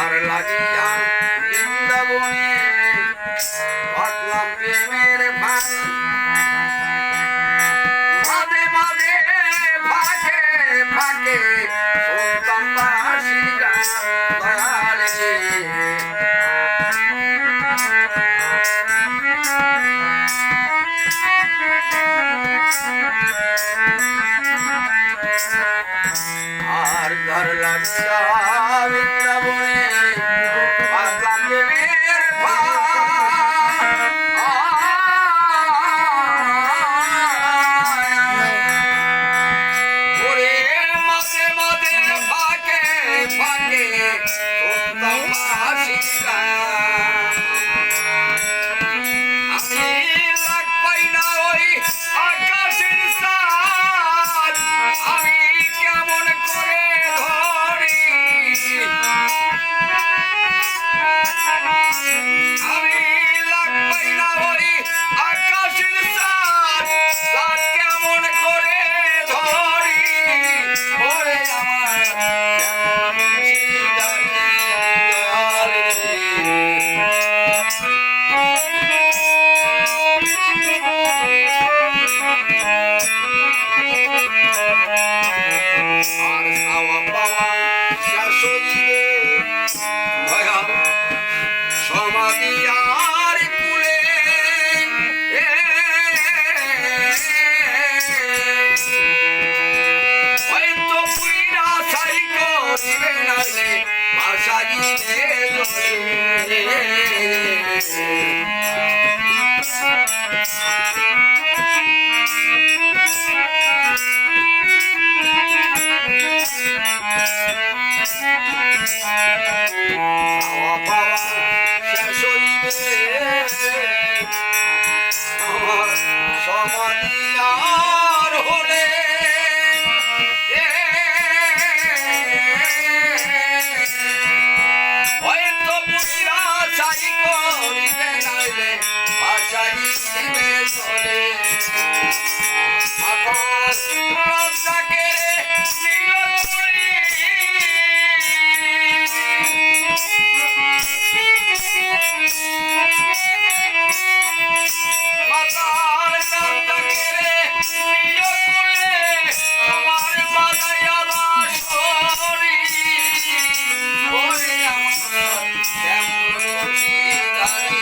আর লাগিয়া বসবে না রে ভাষা গিয়ে সমাধি Bye.